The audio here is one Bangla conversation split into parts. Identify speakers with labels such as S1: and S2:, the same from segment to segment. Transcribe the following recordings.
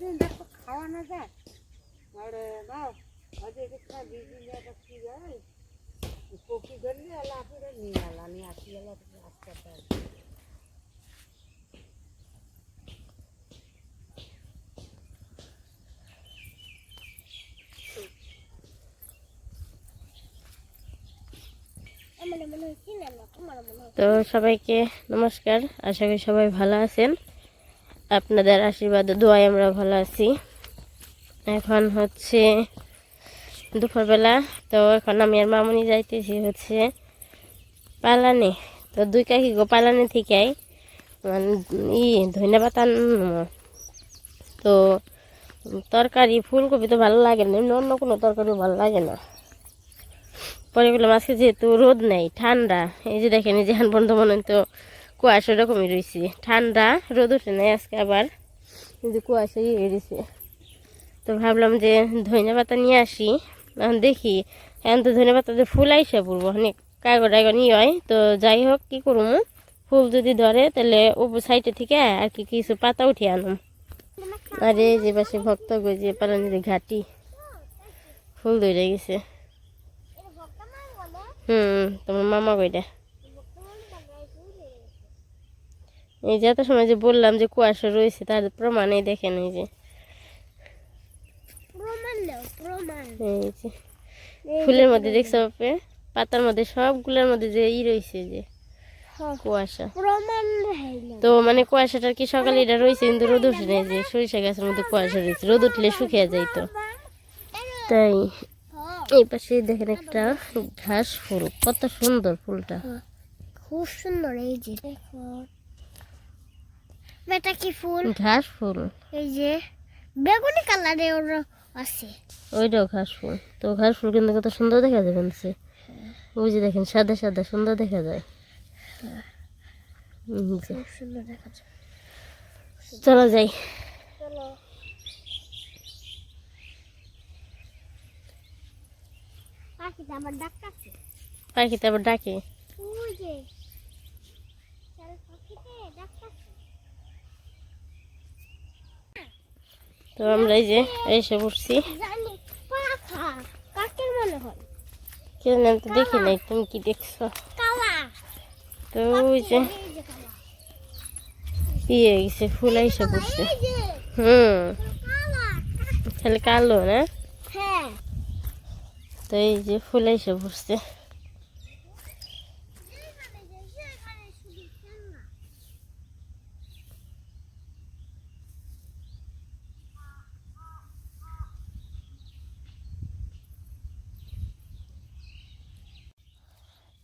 S1: দিন দেখো খাওয়া না যায়। আর একটা একটা কি যায় কপি ধরলে এলা আপনি নিয়ে এলা নিয়ে আসি এলা আজকে একটা
S2: তো সবাইকে নমস্কার আশা করি সবাই ভালো আছেন। আপনাদের আশীর্বাদ, দোয়ায় আমরা ভালো আছি। এখন হচ্ছে দুপুরবেলা, তো এখন আমি আর মামনি যাইতেছি হচ্ছে পালানে। তো দুই কাকি গো পালানে থেকে মানে ই ধনে পাতা তো তরকারি, ফুলকপি তো ভালো লাগে না, এমনি অন্য কোনো তরকারি ভালো লাগে না। পরে বললাম, আজকে যেহেতু রোদ নেই, ঠান্ডা, এই যে দেখেন, এই যে এখন পর্যন্ত মনে তো কুয়াশা রকমই রয়েছে। ঠান্ডা, রোদ উঠে নাই আজকে আবার। কিন্তু কুয়াশা ইয়ে রয়েছে তো ভাবলাম যে ধনে পাতা নিয়ে আসি। এখন দেখি, এখন তো ধনে পাতাতে ফুল আইসা পড়ব। অনেক কাগজ টাগজ নিয়ে হয়। তো যাই হোক, কী করব? ফুল যদি ধরে, তাহলে উপর সাইডে থেকে আর কি কিছু পাতা উঠিয়ে আনুম। আরে যে পাশে ভক্ত গজে পালানির ঘাটি, ফুল ধরে গেছে। হুম, তোমার মামা কইটা এই যে এত সময় যে বললাম যে কুয়াশা রয়েছে তার প্রমাণেই দেখেন এই যে। এই যে। ফুলের মধ্যে দেখছ বাপে? পাতার মধ্যে সবগুলোর মধ্যে যে ই রয়েছে যে কুয়াশা। তো মানে কুয়াশাটা কি সকালে এটা রয়েছে কিন্তু রোদ উঠে নেই যে সরিষা গাছের মধ্যে কুয়াশা রয়েছে রোদ উঠলে শুকিয়ে তাই এই পাশে দেখেন একটা ঘাস ফুল কত সুন্দর ফুলটা।
S3: খুব সুন্দর এই যে দেখো। এটা কি ফুল?
S2: ঘাস ফুল।
S3: এই যে বেগুনি কালারে ওর আছে।
S2: ওইটাও ঘাস ফুল। তো ঘাস ফুল কিন্তু কত সুন্দর দেখা যায় বলছে। ওই যে দেখেন সাদা সাদা সুন্দর দেখা যায়। উম,
S3: সুন্দর দেখা যায়।
S2: চলো যাই।
S3: চলো। পাখিটা আমার ডাকতেছে।
S2: পাখিতে আবার ডাকে
S3: ওই যে চল পাখিতে ডাকতেছে
S2: তো আমরা এই যে এসে পড়ছি। কেন আমি তো দেখি নাই তুমি কি দেখছ? তো ওই যে ইয়ে গেছে ফুল এসে পড়ছে। হুম। তাহলে কালো না?
S3: হ্যাঁ।
S2: তো এই যে ফুল এসে পড়ছে।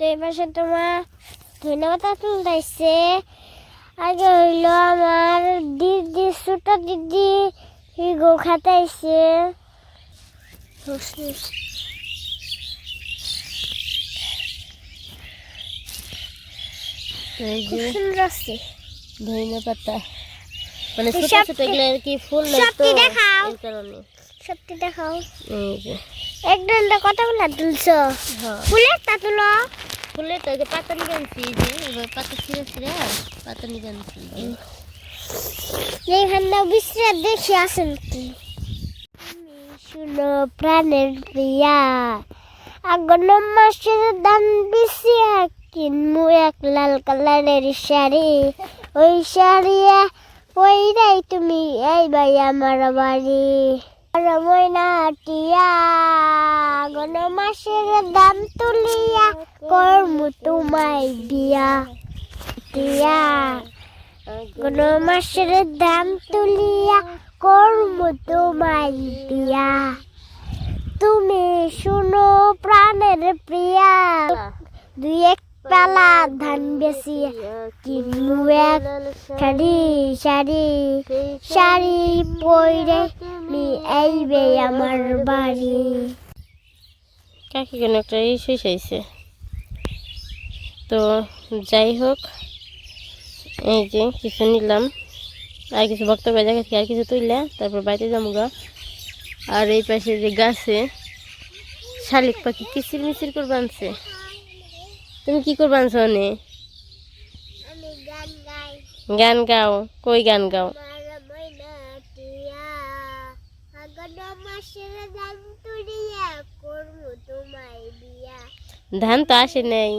S3: তো এপাশে তোমার ধন্যবাদ তুলতেছে আগে হইল আমার দিদি ছোট দিদি গো খাতাইছে
S2: এই ধনে পাতা। মানে ছোট ছোট এগুলো আর কি ফুল নাই তো
S3: দেখাও।
S2: এই
S3: সত্যি দেখাও।
S2: এই যে।
S3: একদম কতগুলো তুলছো?
S2: হ্যাঁ।
S3: ফুলের তা তুলো।
S2: ফুলে তো পাতা নিয়ে আনছি যে, এবার পাতা ছিঁড়ে ছিঁড়ে পাতা নিয়ে আনছি।
S3: এইখানে বিশ্রাম দেখি, আসেন কি? শুনো, প্রাণের প্রিয়া আগুন মাসের দান বিছিয়া কিনমু এক লাল কালারের শাড়ি, ওই শাড়ি ওই তুমি, এই ভাই আমার বাড়ি। আর ময়না টিয়া। আগুন মাসের দাম তুলিয়া করমু তোমায় বিয়া টিয়া কোন মাসের দাম তুলিয়া করব তোমায় দিয়া। তুমি শুনো প্রাণের প্রিয়া, দুই এক পালা ধান বেশি কিনবো এক শাড়ি শাড়ি শাড়ি পরে নি আইবে আমার বাড়ি।
S2: কাকি কেন একটা এই শেষ হয়েছে। তো যাই হোক এই যে কিছু নিলাম। আর কিছু বক্তব্য জায়গা থেকে আর কিছু তুললে তারপর বাড়িতে যাব গা। আর এই পাশে যে গাছে শালিক পাখি কিচির মিচির করে বানছে তুমি কি করে বানছো অনে
S3: গান গাই।
S2: গান গাও কই গান গাও
S3: আমার ময়না টিয়া
S2: ধান তো আসে নাই।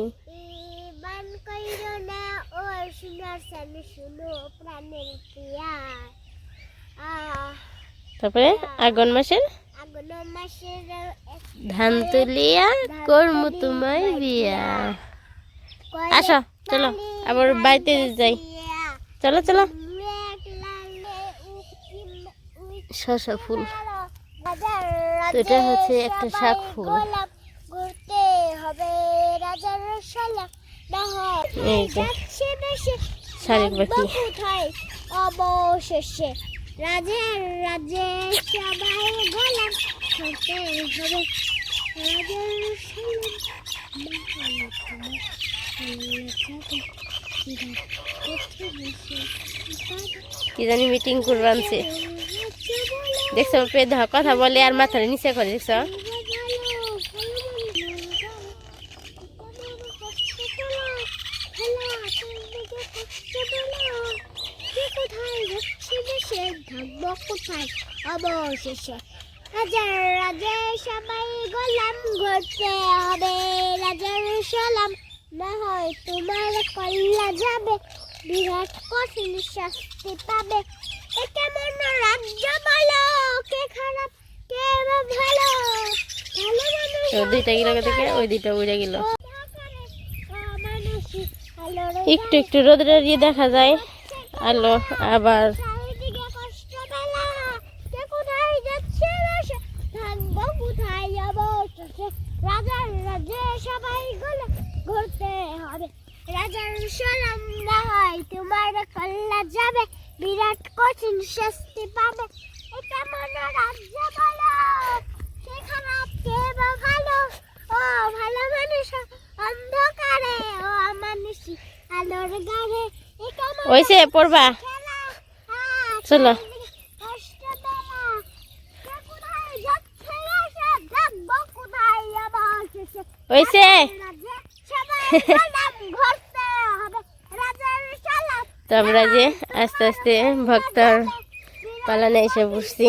S2: তারপরে আগুন মাসের? ধান তুলিয়া করমু তোমায় বিয়া আসো চলো আবার বাড়িতে যাই। চলো চলো। শসা ফুল। তো এটা হচ্ছে একটা শাক ফুল।
S3: হবে রাজার না হয় যাচ্ছে
S2: শালিক পাখি
S3: কোথায়? অবশেষে রাজার রাজে সবাই গোলাম। হতে হবে রাজার
S2: কি জানি মিটিং করবে আনছে। দেখছ পেয়ে কথা বলে আর মাথার নিচে করে দেখছ?
S3: অবশেষে রাজার রাজে সবাই গোলাম ঘুরতে হবে। রাজার সালাম না হয় তোমার কল্লা যাবে। বিরাট কঠিন শাস্তি পাবে। এ কেমন রাজ্য বলো? কে খারাপ কে ভালো? ভালো
S2: দুইটা গেল থেকে ওই দুইটা উড়ে গেল।
S3: ভালো
S2: একটু একটু রোদের ইয়ে দেখা যায়। আলো আবার
S3: চারিদিকে কষ্ট বেলা কে কোথায় যাচ্ছে বসে থাকব কোথায় যাব শেষে রাজার রাজে সবাই গুলো ঘুরতে হবে। রাজার সালাম না হয় তোমার কল্লা যাবে। বিরাট কঠিন শাস্তি পাবে। এটা মনে রাজ্য বলো। কে খারাপ কে ভালো? ও ভালো মানুষ অন্ধকারে। ও মানুষই আলোর গাড়ে এ কেমন
S2: পড়বা। চলো। ওইসে তো আমরা যে আস্তে আস্তে ভক্তর পালানে এসে বসছি।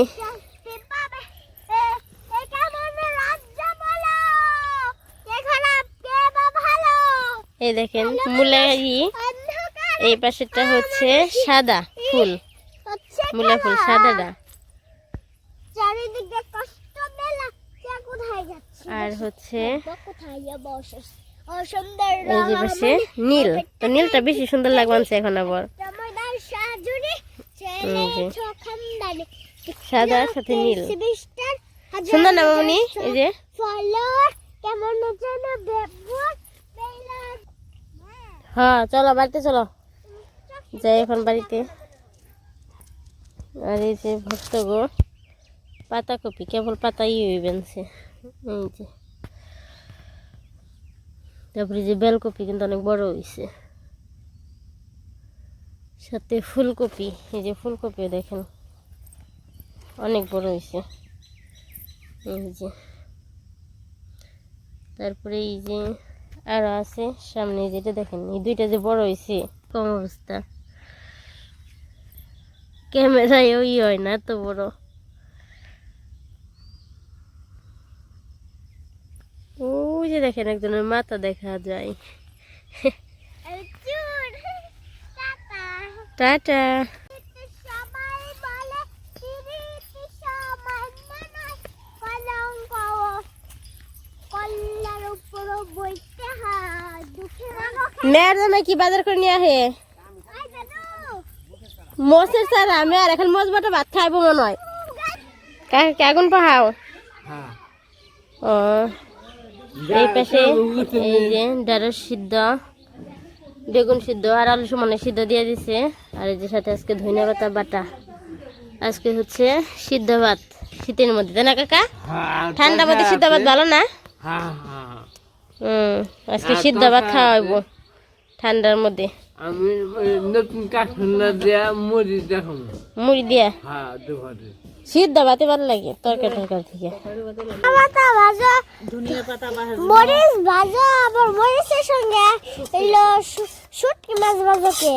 S2: এই দেখেন মুলাই এই পাশেরটা হচ্ছে সাদা ফুল। মুলা ফুল সাদাটা।
S3: চারিদিকে কষ্ট কে কোথায় যাচ্ছে?
S2: আর হচ্ছে এই যে পাশে নীল তো নীলটা বেশি সুন্দর লাগছে এখন আবার। সাদার সাথে নীল। সুন্দর না মামনি? এই যে। হ্যাঁ চলো বাড়িতে চলো। যাই এখন বাড়িতে। আর এই যে ভক্ত গো পাতা কপি কেবল পাতাই হইবেনছে এই যে। তারপরে যে বেলকপি কিন্তু অনেক বড় হয়েছে সাথে ফুলকপি, এই যে ফুলকপি দেখেন অনেক বড় হয়েছে এই যে। তারপরে এই যে আরও আছে সামনে যেটা দেখেন, এই দুইটা যে বড় হয়েছে কম অবস্থা। ক্যামেরায় ওই হয় না এত বড় ওই যে দেখেন একজনের মাথা দেখা যায়।
S3: টাটা। হয়
S2: মেয়ের জন্য কি বাজার করে নিয়ে আহে মোষের স্যার আমি আর এখন মোষ বাটা ভাত খাইবো মনে হয়। কেমন পাহাও? ও। এই পাশে এই যে ঢেঁড়স সিদ্ধ বেগুন সিদ্ধ আর আলু সমানে সিদ্ধ দিয়ে দিছে। আর এই যে সাথে আজকে ধনিয়া পাতা বাটা। আজকে হচ্ছে সিদ্ধ ভাত শীতের মধ্যে তাই না কাকা? ঠান্ডা মধ্যে সিদ্ধ ভাত ভালো না? হুম আজকে সিদ্ধ ভাত খাওয়া হইব ঠান্ডার মধ্যে।
S4: আমি নতুন কাঠুন্না দেয়া মরি দেখো
S2: মুড়ি দিয়া?
S4: হ্যাঁ দুপুরে।
S2: সিদ্ধ ভাতে ভালো লাগে তরকারি তরকারি থেকে
S3: পাতা ভাজা। মরিচ ভাজা আবার মরিচের সঙ্গে এলো শুটকি মাছ ভাজা কে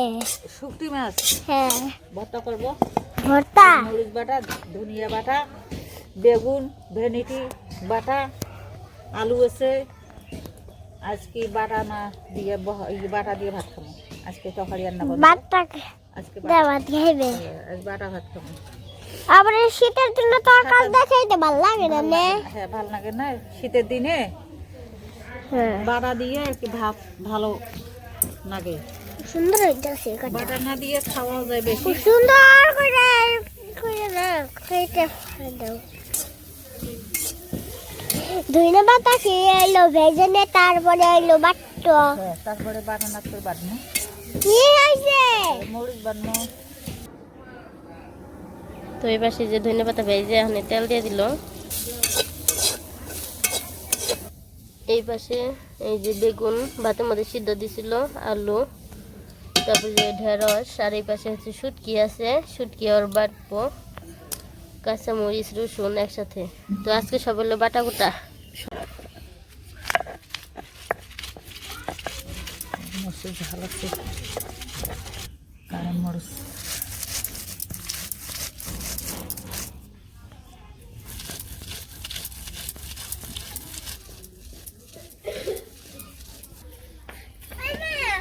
S1: শুকটি মাছ?
S3: হ্যাঁ।
S1: ভর্তা করব।
S3: ভর্তা?
S1: মরিচ বাটা ধনিয়া বাটা বেগুন ভেনিটি বাটা আলু আছে। আজকে বাটা না দিয়ে বহ- এই বাটা দিয়ে ভাত খাব। আজকে তরকারি রান্না করব।
S3: ভাতটা
S1: আজকে বাটা-
S3: দেওয়াত খাইবে।
S1: আজ বাটা ভাত খাব।
S3: আবার শীতের জন্য তরকারি দেখাইতে ভালো লাগে না
S1: হ্যাঁ ভালো লাগে না। শীতের দিনে
S3: হ্যাঁ।
S1: বাটা দিয়ে একটু ভাত ভালো লাগে।
S3: সুন্দর হইতেছে
S1: বাটা না দিয়ে খাওয়া যায় বেশি।
S3: সুন্দর করে করে না খাইতে দাও ধইনা পাতা এলো ভেজে তারপরে এলো বাট্টো।
S1: হ্যাঁ তারপরে বাটা না করে বাটনো।
S3: কি হয়েছে
S1: মরিচ বাটনো।
S2: তো এই পাশে যে ধনে পাতা ভেজে এখানে তেল দিয়ে দিল। এই পাশে এই যে বেগুন, ভাতের মধ্যে সিদ্ধ দিছিল, আলু, তারপরে যে ঢেঁড়স, আর এই পাশে হচ্ছে শুটকি আছে, শুটকি আর বাটবো, কাঁচামরিচ, রসুন একসাথে। তো আজকে সব হলো বাটা গোটা
S1: ঝাল আছে মরিচ
S2: হুম হুম
S3: আইসে দেখে না
S2: হুম
S3: ডরিয়ে না
S2: হুম
S3: ইয়,
S2: কিছু হয় না নে
S3: ওরা ওই ওই ওইটি না আসলে দেখে ডরে না স্টিল গুড্ডি ওরা সঙ্গে দৌড় দিয়ে একবারে উড়া পড়ে ওরা না উসিল গুড্ডি ধরছে পরে কইছি ছাড়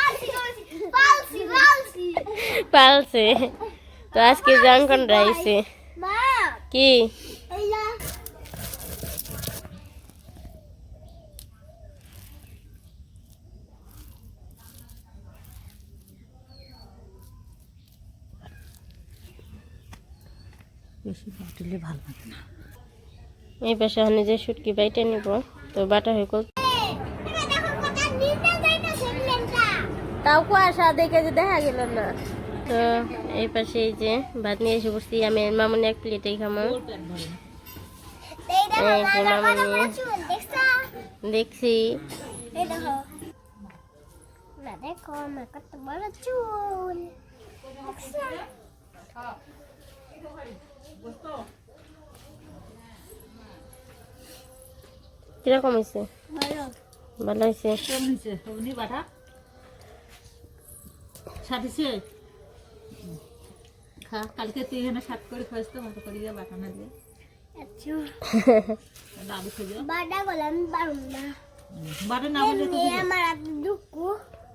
S2: পালছে। তো আজকে জঙ্কন রাইছে কি?
S1: বেশি বাটলে ভালো লাগে না।
S2: এই পাশে আমি যে শুটকি বাইটে নিব। তো বাটা হয়ে কল তাও কুয়াশা দেখে যে দেখা গেল না। তো এই পাশে এই যে ভাত নিয়ে এসে বসছি আমি মামনি এক প্লেটেই খামো। মামনি।
S3: দেখছ?
S2: দেখছি।
S3: দেখো। আমার কত বড় চুল।
S2: কীরকম হয়েছে?
S3: ভালো।
S2: ভালো হয়েছে
S1: কেমন হয়েছে অমনি বাটা সাথে খা কালকে তুই এখানে সাত করে খাইস তো ভালো করে দিয়ে বাটা না দিয়ে
S3: আচ্ছা বাডা গলাম পারুম না।
S1: বাটা না বলে তো
S3: আমার হাতে দুঃখ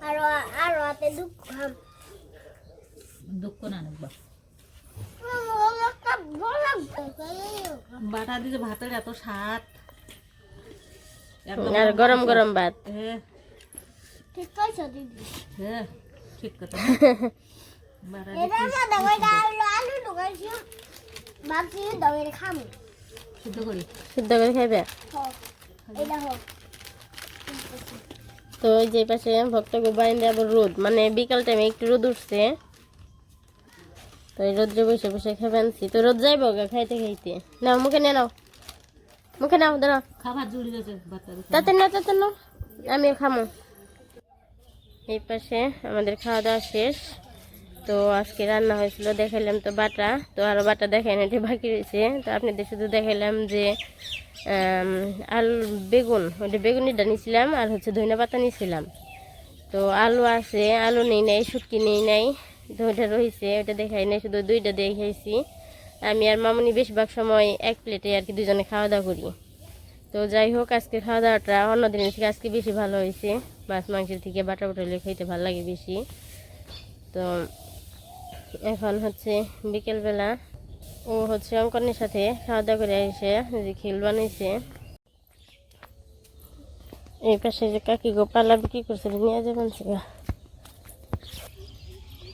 S3: আর আর হাতে দুঃখ। খাম
S1: দুঃখ না নেবা বাটা দিলে ভাতের এত স্বাদ।
S2: আর গরম গরম ভাত।
S1: হ্যাঁ।
S3: ঠিক দিদি।
S1: হ্যাঁ ঠিক কথা। সিদ্ধ করে
S2: খাইবে
S3: হোক এটা হোক
S2: তো ওই যে পাশে ভক্ত গোবাইন আবার রোদ মানে বিকাল টাইমে একটু রোদ উঠছে তো এই রোদ্রে বসে বসে খেয়ে আনছি তো রোদ যাইব গা খাইতে খাইতে নাও মুখে নিয়ে নাও মুখে নাও দাঁড়াও
S1: খাবার জুড়ে গেছে
S2: তাতে না তাতে না আমিও খামো এই পাশে আমাদের খাওয়া দাওয়া শেষ তো আজকে রান্না হয়েছিল, দেখাইলাম তো বাটা। তো আরও বাটা দেখাই না এটা বাকি রয়েছে। তো আপনাদের শুধু দেখাইলাম যে আলু, বেগুন। ওইটা বেগুনিটা নিয়েছিলাম আর হচ্ছে ধনিয়া পাতা নিয়েছিলাম তো আলু আছে, আলু নেই নাই, শুটকি নেই নাই, তো ওইটা রয়েছে ওইটা দেখাই নাই, শুধু দুইটা দিয়ে খাইছি। আমি আর মামনি বেশিরভাগ সময় এক প্লেটে আর কি দুজনে খাওয়া দাওয়া করি। তো যাই হোক আজকে খাওয়া দাওয়াটা অন্য দিনের থেকে আজকে বেশি ভালো হয়েছে। মাছ, মাংসের থেকে বাটা বাটালে খাইতে ভালো লাগে বেশি। তো এখন হচ্ছে বিকেলবেলা ও হচ্ছে অঙ্কনের সাথে খাওয়া দাওয়া করে এসে যে খিল বানাইছে। এই পাশে যে কাকি গো পালা বিক্রি করছিল নিয়ে যাবেন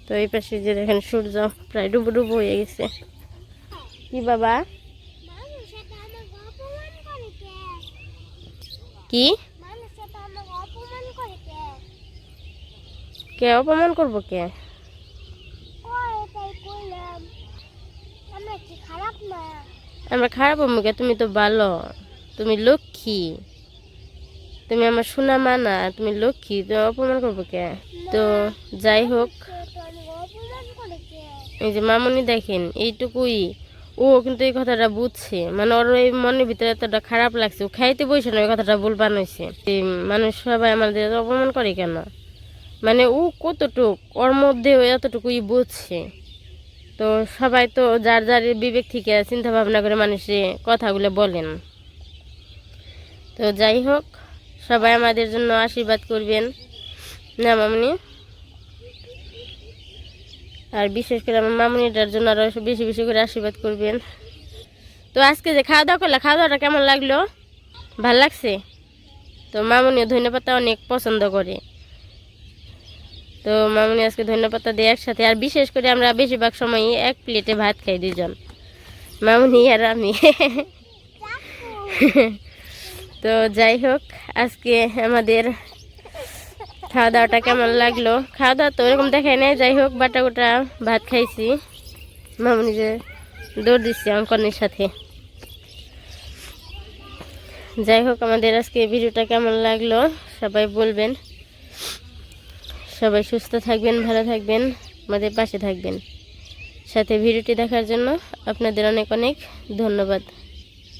S2: তো এই পাশে যে দেখেন সূর্য প্রায় ডুবো ডুবো হয়ে গেছে। কি বাবা?
S3: কে?
S2: কে
S3: অপমান
S2: করব কে?
S3: আমরা খারাপ না?
S2: আমরা খারাপ মুখে তুমি তো ভালো। তুমি লক্ষ্মী। তুমি আমার শোনা মা না তুমি লক্ষ্মী তো অপমান করব কে? তো যাই হোক। এই যে মামনি দেখেন এইটুকুই। ও কিন্তু এই কথাটা বুঝছে। মানে ওর এই মনের ভিতরে এতটা খারাপ লাগছে। ও খাইতে বসে না ওই কথাটা ভুল বানাইছে। মানুষ সবাই আমাদের অপমান করে কেন? মানে ও কতটুক ওর মধ্যে এতটুকুই বুঝছে। তো সবাই তো যার যার বিবেক থেকে চিন্তা ভাবনা করে মানুষে কথাগুলো বলেন। তো যাই হোক, সবাই আমাদের জন্য আশীর্বাদ করবেন। না, মামনি? আর বিশেষ করে আমার মামনিটার জন্য আরও বেশি বেশি করে আশীর্বাদ করবেন। তো আজকে যে খাওয়া দাওয়া করলে, খাওয়া দাওয়াটা কেমন লাগল? ভালো লাগছে? তো মামনিও ধন্যপাতা অনেক পছন্দ করে। তো মামনি আজকে ধন্যপাতা দিয়ে একসাথে, আর বিশেষ করে আমরা বেশিরভাগ সময়ই এক প্লেটে ভাত খাই দুজন মামনি আর আমি। তো যাই হোক, আজকে আমাদের খাওয়া দাওয়াটা কেমন লাগল? খাওয়া দাওয়া তো ওরকম দেখায় নাই, যাই হোক বাটা গোটা ভাত খাইছি। মামনি যে দৌড় দিচ্ছি অঙ্কনের সাথে। যাই হোক, আমাদের আজকে ভিডিওটা কেমন লাগল, সবাই বলবেন। সবাই সুস্থ থাকবেন, ভালো থাকবেন, আমাদের পাশে থাকবেন। সাথে ভিডিওটি দেখার জন্য আপনাদের অনেক অনেক ধন্যবাদ।